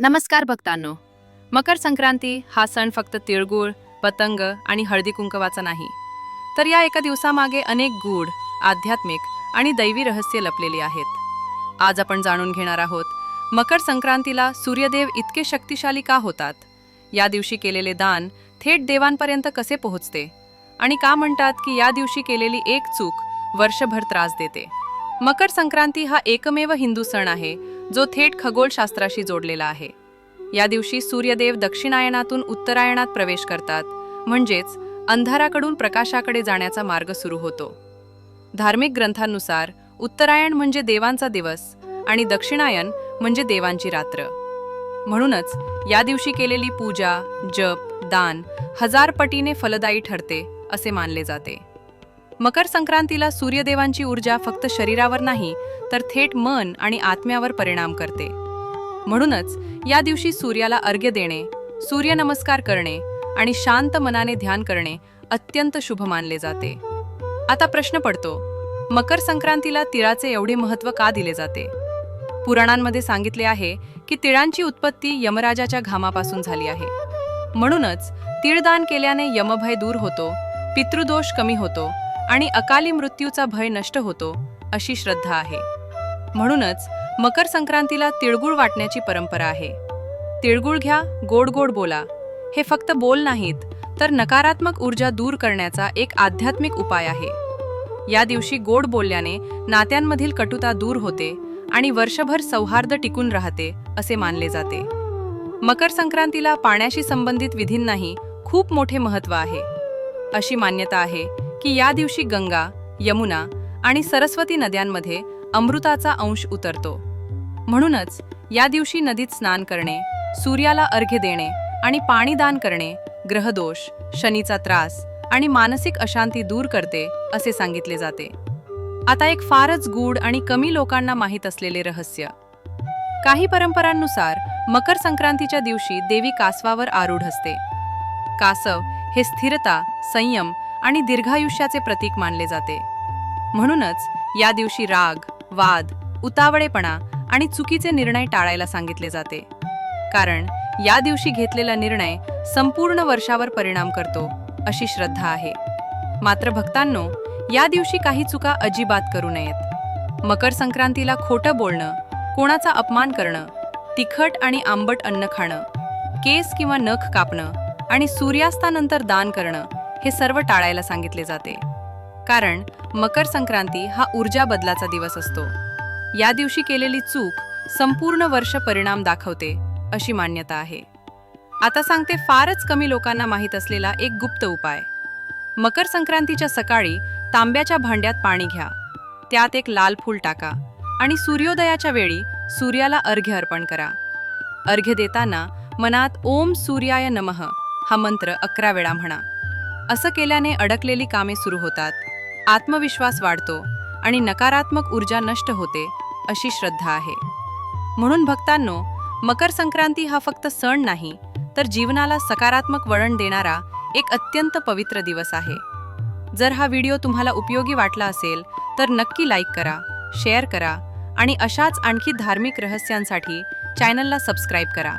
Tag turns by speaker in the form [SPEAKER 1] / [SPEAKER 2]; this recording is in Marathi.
[SPEAKER 1] नमस्कार भक्तांनो. मकर संक्रांती हा सण फक्त तिळगुळ पतंग आणि हळदी कुंकवाचा नाही. तर या एका दिवसामागे अनेक गूढ आध्यात्मिक आणि दैवी रहस्य लपलेली आहेत. आज आपण जाणून घेणार आहोत मकर संक्रांतीला सूर्यदेव इतके शक्तिशाली का होतात? या दिवशी केलेले दान थेट देवांपर्यंत कसे पोहोचते? आणि का म्हणतात की या दिवशी केलेली एक चूक वर्षभर त्रास देते? मकर संक्रांती हा एकमेव हिंदू सण आहे जो थेट खगोलशास्त्राशी जोडलेला आहे. या दिवशी सूर्यदेव दक्षिणायनातून उत्तरायणात प्रवेश करतात. म्हणजेच अंधाराकडून प्रकाशाकडे जाण्याचा मार्ग सुरू होतो. धार्मिक ग्रंथांनुसार उत्तरायण म्हणजे देवांचा दिवस आणि दक्षिणायन म्हणजे देवांची रात्र. म्हणूनच या दिवशी केलेली पूजा जप दान हजार पटीने फलदायी ठरते असे मानले जाते. मकर संक्रांतीला सूर्यदेवांची ऊर्जा फक्त शरीरावर नाही तर थेट मन आणि आत्म्यावर परिणाम करते. म्हणूनच या दिवशी सूर्याला अर्घ्य देणे सूर्यनमस्कार करणे आणि शांत मनाने ध्यान करणे अत्यंत शुभ मानले जाते. आता प्रश्न पडतो मकर संक्रांतीला तिळाचे एवढे महत्त्व का दिले जाते? पुराणांमध्ये सांगितले आहे की तिळांची उत्पत्ती यमराजाच्या घामापासून झाली आहे. म्हणूनच तिळदान केल्याने यमभय दूर होतो पितृदोष कमी होतो आणि अकाली मृत्यूचा भय नष्ट होतो अशी श्रद्धा आहे. म्हणूनच मकर संक्रांतीला तिळगुळ वाटण्याची परंपरा आहे. तिळगुळ घ्या गोड गोड बोला. हे फक्त बोल नाहीत तर नकारात्मक ऊर्जा दूर करण्याचा एक आध्यात्मिक उपाय आहे. या दिवशी गोड बोलल्याने नात्यांमधील कटुता दूर होते आणि वर्षभर सौहार्द टिकून राहते असे मानले जाते. मकर संक्रांतीला पाण्याशी संबंधित विधींनाही खूप मोठे महत्त्व आहे. अशी मान्यता आहे की या दिवशी गंगा यमुना आणि सरस्वती नद्यांमध्ये अमृताचा अंश उतरतो. म्हणूनच या दिवशी नदीत स्नान करणे सूर्याला अर्घ्य देणे आणि पाणी दान करणे ग्रहदोष शनीचा त्रास आणि मानसिक अशांती दूर करते असे सांगितले जाते. आता एक फारच गूढ आणि कमी लोकांना माहीत असलेले रहस्य. काही परंपरांनुसार मकर संक्रांतीच्या दिवशी देवी कासवावर आरूढ असते. कासव हे स्थिरता संयम आणि दीर्घायुष्याचे प्रतीक मानले जाते. म्हणूनच या दिवशी राग वाद उतावळेपणा आणि चुकीचे निर्णय टाळायला सांगितले जाते. कारण या दिवशी घेतलेला निर्णय संपूर्ण वर्षावर परिणाम करतो अशी श्रद्धा आहे. मात्र भक्तांनो या दिवशी काही चुका अजिबात करू नयेत. मकर संक्रांतीला खोटं बोलणं कोणाचा अपमान करणं तिखट आणि आंबट अन्न खाणं केस किंवा नख कापणं आणि सूर्यास्तानंतर दान करणं हे सर्व टाळायला सांगितले जाते. कारण मकर संक्रांती हा ऊर्जा बदलाचा दिवस असतो. या दिवशी केलेली चूक संपूर्ण वर्ष परिणाम दाखवते अशी मान्यता आहे. आता सांगते फारच कमी लोकांना माहीत असलेला एक गुप्त उपाय. मकर संक्रांतीच्या सकाळी तांब्याच्या भांड्यात पाणी घ्या. त्यात एक लाल फूल टाका आणि सूर्योदयाच्या वेळी सूर्याला अर्घ्य अर्पण करा. अर्घ्य देताना मनात ओम सूर्याय नमः हा मंत्र अकरा वेळा म्हणा. असं केल्याने अडकलेली कामे सुरू होतात. आत्मविश्वास वाढतो आणि नकारात्मक ऊर्जा नष्ट होते अशी श्रद्धा आहे. म्हणून भक्तांनो मकर संक्रांती हा फक्त सण नाही तर जीवनाला सकारात्मक वळण देणारा एक अत्यंत पवित्र दिवस आहे. जर हा व्हिडिओ तुम्हाला उपयोगी वाटला असेल तर नक्की लाईक करा शेअर करा आणि अशाच आणखी धार्मिक रहस्यांसाठी चॅनलला सबस्क्राईब करा.